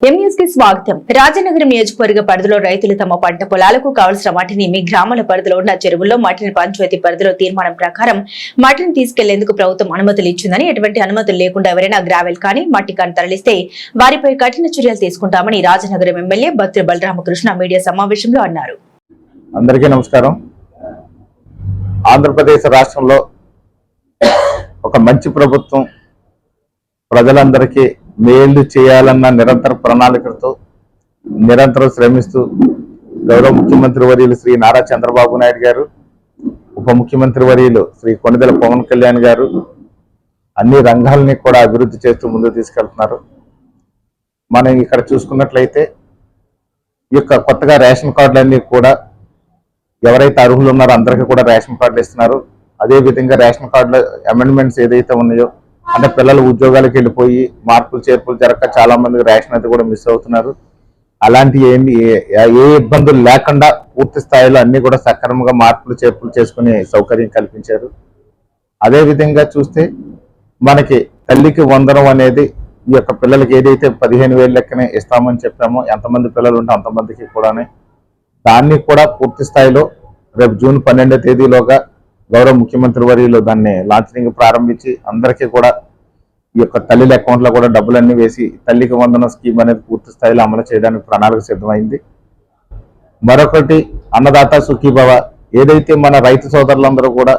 స్వాగతం. రాజనగరం నియోజకవర్గ పరిధిలో రైతులు తమ పంట పొలాలకు కావలసిన వాటిని మీ గ్రామాల పరిధిలో ఉన్న చెరువుల్లో మట్టిని పంచాయతీ పరిధిలో తీర్మానం ప్రకారం మట్టిని తీసుకెళ్ళేందుకు ప్రభుత్వం అనుమతులు ఇచ్చిందని ఎటువంటి అనుమతులు లేకుండా ఎవరైనా గ్రావెల్ కానీ మట్టి కానీ తరలిస్తే వారిపై కఠిన చర్యలు తీసుకుంటామని రాజనగరం ఎమ్మెల్యే బత్రి బలరామకృష్ణ మీడియా సమావేశంలో అన్నారు. అందరికీ నమస్కారం. ఆంధ్రప్రదేశ్ రాష్ట్రంలో ఒక మంచి ప్రభుత్వం ప్రజలందరికీ మేలు చేయాలన్న నిరంతర ప్రణాళికలతో నిరంతరం శ్రమిస్తూ గౌరవ ముఖ్యమంత్రి వర్యులు శ్రీ నారా చంద్రబాబు నాయుడు గారు ఉప ముఖ్యమంత్రి వర్యులు శ్రీ కొండదల పవన్ కళ్యాణ్ గారు అన్ని రంగాల్ని కూడా అభివృద్ధి చేస్తూ ముందుకు తీసుకెళ్తున్నారు. మనం ఇక్కడ చూసుకున్నట్లయితే ఈ యొక్క కొత్తగా రేషన్ కార్డులన్నీ కూడా ఎవరైతే అర్హులు ఉన్నారో అందరికీ కూడా రేషన్ కార్డులు ఇస్తున్నారు. అదే విధంగా రేషన్ కార్డుల అమెండ్మెంట్స్ ఏదైతే ఉన్నాయో అంటే పిల్లలు ఉద్యోగాలకు వెళ్ళిపోయి మార్పులు చేర్పులు జరగక చాలా మంది రేషన్ అయితే కూడా మిస్ అవుతున్నారు. అలాంటి ఏంటి ఏ- ఇబ్బందులు లేకుండా పూర్తి స్థాయిలో అన్ని కూడా సక్రమంగా మార్పులు చేర్పులు చేసుకునే సౌకర్యం కల్పించారు. అదేవిధంగా చూస్తే మనకి తల్లికి వందనం అనేది ఈ యొక్క పిల్లలకి ఏదైతే పదిహేను వేలు లెక్కనే ఇస్తామని చెప్పామో ఎంతమంది పిల్లలు ఉంటే అంతమందికి కూడానే. దాన్ని కూడా పూర్తి స్థాయిలో రేపు జూన్ పన్నెండో తేదీలోగా గౌరవ ముఖ్యమంత్రి వర్యులు దాన్ని లాంఛనింగ్ ప్రారంభించి అందరికీ కూడా ఈ యొక్క తల్లిల అకౌంట్లో కూడా డబ్బులన్నీ వేసి తల్లికి వందన స్కీమ్ అనేది పూర్తి స్థాయిలో అమలు చేయడానికి ప్రణాళిక సిద్ధమైంది. మరొకటి అన్నదాత సుఖీభవ. ఏదైతే మన రైతు సోదరులందరూ కూడా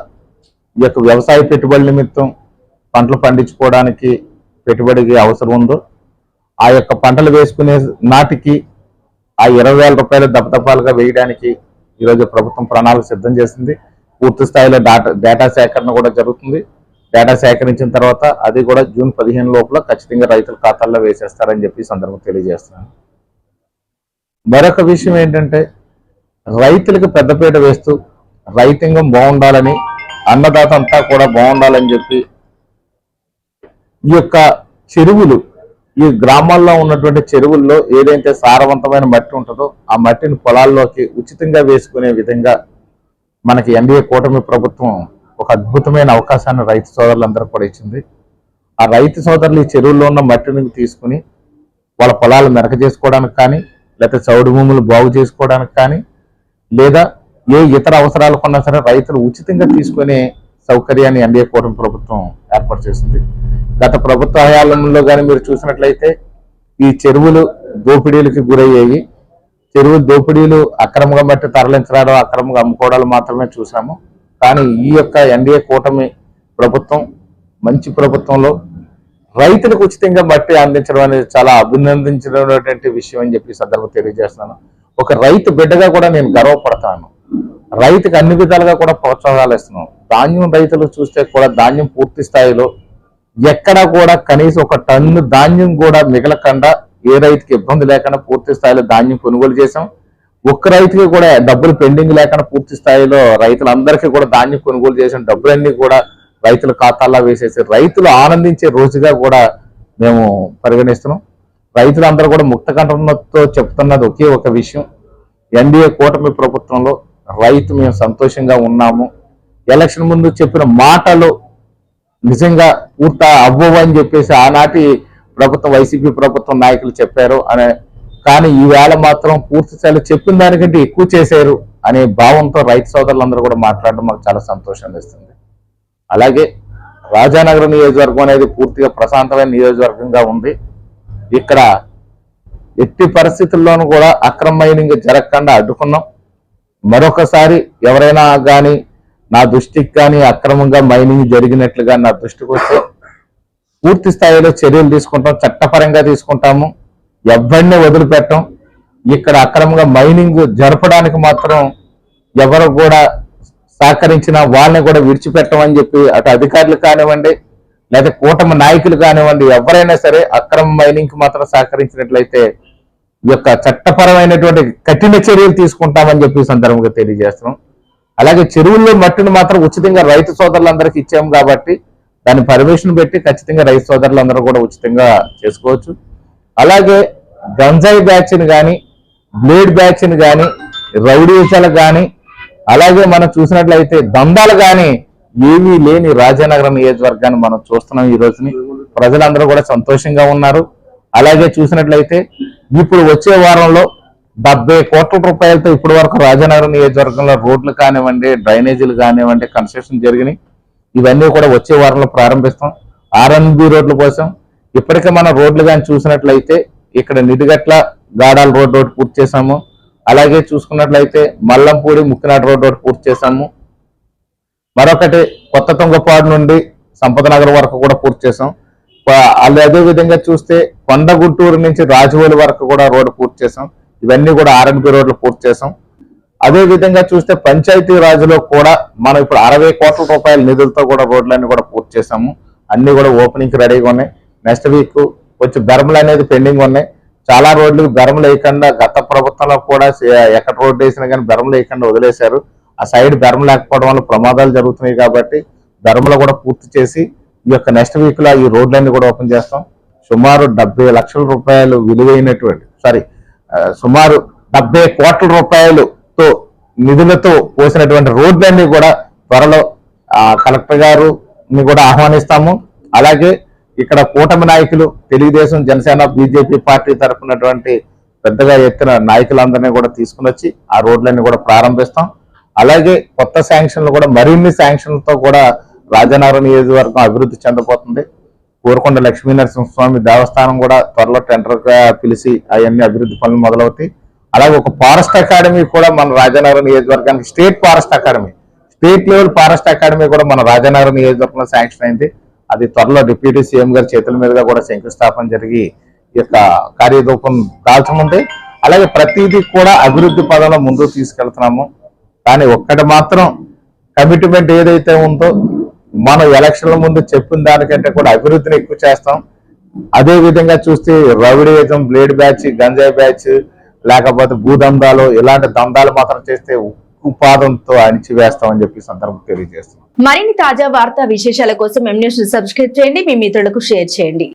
ఈ యొక్క వ్యవసాయ పెట్టుబడి నిమిత్తం పంటలు పండించుకోవడానికి పెట్టుబడికి అవసరం ఉందో ఆ యొక్క పంటలు వేసుకునే నాటికి ఆ ఇరవై వేల రూపాయలు దపదపాలుగా వేయడానికి ఈరోజు ప్రభుత్వం ప్రణాళిక సిద్ధం చేసింది. పూర్తి స్థాయిలో డేటా డేటా సేకరణ కూడా జరుగుతుంది. డేటా సేకరించిన తర్వాత అది కూడా జూన్ పదిహేను లోపల ఖచ్చితంగా రైతుల ఖాతాల్లో వేసేస్తారని చెప్పి సందర్భం తెలియజేస్తున్నాను. మరొక విషయం ఏంటంటే రైతులకు పెద్దపీట వేస్తూ రైతాంగం బాగుండాలని అన్నదాత అంతా కూడా బాగుండాలని చెప్పి ఈ యొక్క చెరువులు ఈ గ్రామాల్లో ఉన్నటువంటి చెరువుల్లో ఏదైతే సారవంతమైన మట్టి ఉంటుందో ఆ మట్టిని పొలాల్లోకి ఉచితంగా వేసుకునే విధంగా మనకి ఎన్డీఏ కూటమి ప్రభుత్వం ఒక అద్భుతమైన అవకాశాన్ని రైతు సోదరులందరూ కూడా ఇచ్చింది. ఆ రైతు సోదరులు ఈ చెరువుల్లో ఉన్న మట్టిని తీసుకుని వాళ్ళ పొలాలు మెరక చేసుకోవడానికి కానీ లేకపోతే చౌడు భూములు బాగు చేసుకోవడానికి కానీ లేదా ఏ ఇతర అవసరాలు కొన్నా సరే రైతులు ఉచితంగా తీసుకునే సౌకర్యాన్ని ఎన్డీఏ కూటమి ప్రభుత్వం ఏర్పాటు చేసింది. గత ప్రభుత్వ హయాంలో కానీ మీరు చూసినట్లయితే ఈ చెరువులు దోపిడీలకి గురయ్యాయి. చెరువు దోపిడీలు అక్రమంగా బట్టి తరలించడం అక్రమంగా అమ్ముకోవడాలు మాత్రమే చూసాము కానీ ఈ యొక్క ఎన్డీఏ కూటమి ప్రభుత్వం మంచి ప్రభుత్వంలో రైతులకు ఉచితంగా మట్టి అందించడం అనేది చాలా అభినందించినటువంటి విషయం అని చెప్పి సందర్భం తెలియజేస్తున్నాను. ఒక రైతు బిడ్డగా కూడా నేను గర్వపడతాను. రైతుకు అన్ని విధాలుగా కూడా ప్రోత్సాహాలు ఇస్తున్నాం. ధాన్యం రైతులు చూస్తే కూడా ధాన్యం పూర్తి స్థాయిలో ఎక్కడ కూడా కనీసం ఒక టన్ను ధాన్యం కూడా మిగలకుండా ఏ రైతుకి ఇబ్బంది లేకుండా పూర్తి స్థాయిలో ధాన్యం కొనుగోలు చేశాం. ఒక్క రైతుకి కూడా డబ్బులు పెండింగ్ లేకుండా పూర్తి స్థాయిలో రైతులందరికీ కూడా ధాన్యం కొనుగోలు చేసిన డబ్బులన్నీ కూడా రైతుల ఖాతాల్లో వేసేసి రైతులు ఆనందించే రోజుగా కూడా మేము పరిగణిస్తున్నాం. రైతులందరూ కూడా ముక్త కంఠంతో చెప్తున్నది ఒకే ఒక విషయం. ఎన్డీఏ కూటమి ప్రభుత్వంలో రైతు మేము సంతోషంగా ఉన్నాము. ఎలక్షన్ ముందు చెప్పిన మాటలు నిజంగా పూర్త అవ్వవు అని చెప్పేసి ఆనాటి ప్రభుత్వం వైసీపీ ప్రభుత్వం నాయకులు చెప్పారు అనే కానీ ఈవేళ మాత్రం పూర్తి స్థాయిలో చెప్పిన దానికంటే ఎక్కువ చేశారు అనే భావంతో రైతు సోదరులందరూ కూడా మాట్లాడడం మాకు చాలా సంతోషాన్ని ఇస్తుంది అలాగే రాజానగరం నియోజకవర్గం అనేది పూర్తిగా ప్రశాంతమైన నియోజకవర్గంగా ఉంది. ఇక్కడ ఎట్టి పరిస్థితుల్లోనూ కూడా అక్రమ మైనింగ్ జరగకుండా అడ్డుకున్నాం. మరొకసారి ఎవరైనా కానీ నా దృష్టికి కానీ అక్రమంగా మైనింగ్ జరిగినట్లుగా నా దృష్టికి వస్తే పూర్తి స్థాయిలో చర్యలు తీసుకుంటాం చట్టపరంగా తీసుకుంటాము ఎవరిని వదిలిపెట్టం. ఇక్కడ అక్రమంగా మైనింగ్ జరపడానికి మాత్రం ఎవరు కూడా సహకరించిన వాళ్ళని కూడా విడిచిపెట్టమని చెప్పి అటు అధికారులు కానివ్వండి లేదా కూటమి నాయకులు కానివ్వండి ఎవరైనా సరే అక్రమ మైనింగ్ మాత్రం సహకరించినట్లయితే ఈ యొక్క చట్టపరమైనటువంటి కఠిన చర్యలు తీసుకుంటామని చెప్పి సందర్భంగా తెలియజేస్తున్నాం. అలాగే చెరువుల్లో మట్టిని మాత్రం ఉచితంగా రైతు సోదరులందరికీ ఇచ్చాము కాబట్టి దాని పర్మిషన్ పెట్టి ఖచ్చితంగా రైతు సోదరులందరూ కూడా ఉచితంగా చేసుకోవచ్చు. అలాగే గంజాయి బ్యాచ్ని కానీ బ్లేడ్ బ్యాచ్ని కానీ రౌడీసాలు కానీ అలాగే మనం చూసినట్లయితే దందాలు కానీ ఏమీ లేని రాజానగరం నియోజకవర్గాన్ని మనం చూస్తున్నాం ఈ రోజుని. ప్రజలందరూ కూడా సంతోషంగా ఉన్నారు. అలాగే చూసినట్లయితే ఇప్పుడు వచ్చే వారంలో డెబ్బై కోట్ల రూపాయలతో ఇప్పటి వరకు రాజానగరం నియోజకవర్గంలో రోడ్లు కానివ్వండి డ్రైనేజీలు కానివ్వండి కన్స్ట్రక్షన్ జరిగినాయి. ఇవన్నీ కూడా వచ్చే వారంలో ప్రారంభిస్తాం. ఆర్ఎన్బి రోడ్ల కోసం ఇప్పటికే మన రోడ్లు కానీ చూసినట్లయితే ఇక్కడ నిడిగట్ల గాడాల రోడ్ ఒకటి పూర్తి చేశాము. అలాగే చూసుకున్నట్లయితే మల్లంపూడి ముక్కినాడు రోడ్ ఒకటి పూర్తి చేశాము. మరొకటి కొత్త తుంగపాడు నుండి సంపదనగర్ వరకు కూడా పూర్తి చేసాం ప- అలా అదే విధంగా చూస్తే కొండ గుంటూరు నుంచి రాజవోలి వరకు కూడా రోడ్డు పూర్తి చేసాం ఇవన్నీ కూడా ఆర్ఎన్బి రోడ్లు పూర్తి చేసాం అదే విధంగా చూస్తే పంచాయతీ రాజులో కూడా మనం ఇప్పుడు అరవై కోట్ల రూపాయల నిధులతో కూడా రోడ్లన్నీ కూడా పూర్తి చేసాము అన్ని కూడా ఓపెనింగ్ రెడీగా ఉన్నాయి. నెక్స్ట్ వీక్ వచ్చి బెరములు అనేది పెండింగ్ ఉన్నాయి. చాలా రోడ్లు బెరములు వేయకుండా గత ప్రభుత్వంలో కూడా ఎక్కడ రోడ్డు వేసినా కానీ బెరములు వేయకుండా వదిలేశారు. ఆ సైడ్ బెరము లేకపోవడం వల్ల ప్రమాదాలు జరుగుతున్నాయి కాబట్టి బెరములు కూడా పూర్తి చేసి ఈ యొక్క నెక్స్ట్ వీక్లో ఈ రోడ్లన్నీ కూడా ఓపెన్ చేస్తాం. సుమారు డెబ్బై లక్షల రూపాయలు విలువైనటువంటి సారీ సుమారు డెబ్బై కోట్ల రూపాయలు తో నిధులతో పోసినటువంటి రోడ్లన్నీ కూడా త్వరలో కలెక్టర్ గారు కూడా ఆహ్వానిస్తాము. అలాగే ఇక్కడ కూటమి నాయకులు తెలుగుదేశం జనసేన బీజేపీ పార్టీ తరఫునటువంటి పెద్దగా ఎత్తున నాయకులందరినీ కూడా తీసుకుని వచ్చి ఆ రోడ్లన్నీ కూడా ప్రారంభిస్తాం. అలాగే కొత్త శాంక్షన్లు కూడా మరిన్ని శాంక్షన్లతో కూడా రాజనగరం నియోజకవర్గం అభివృద్ధి చెందబోతుంది. కోరుకొండ లక్ష్మీనరసింహస్వామి దేవస్థానం కూడా త్వరలో టెండర్గా పిలిచి అవన్నీ అభివృద్ధి పనులు మొదలవుతాయి. అలాగే ఒక ఫారెస్ట్ అకాడమీ కూడా మన రాజనగరం నియోజకవర్గానికి state forest academy. State level forest academy కూడా మన రాజానగరం నియోజకవర్గంలో శాంక్షన్ అయింది. అది త్వరలో డిప్యూటీ సీఎం గారి చేతుల మీదుగా కూడా శంకుస్థాపన జరిగి ఈ యొక్క కార్యరూపం దాల్చముంది అలాగే ప్రతిదీ కూడా అభివృద్ధి పదంలో ముందుకు తీసుకెళ్తున్నాము. కానీ ఒక్కటి మాత్రం కమిట్మెంట్ ఏదైతే ఉందో మనం ఎలక్షన్ల ముందు చెప్పిన దానికంటే కూడా అభివృద్ధిని ఎక్కువ చేస్తాం. అదే విధంగా చూస్తే రౌడీయిజం బ్లేడ్ బ్యాచ్ గంజాయి బ్యాచ్ లేకపోతే భూదందాలు ఇలాంటి దందాలు మాత్రం చేస్తే ఉక్కు అణిచివేస్తామని చెప్పి సందర్భం తెలియజేస్తున్నాం. మరిన్ని తాజా వార్తా విశేషాల కోసం ఎం న్యూస్ సబ్స్క్రైబ్ చేయండి. మీ మిత్రులకు షేర్ చేయండి.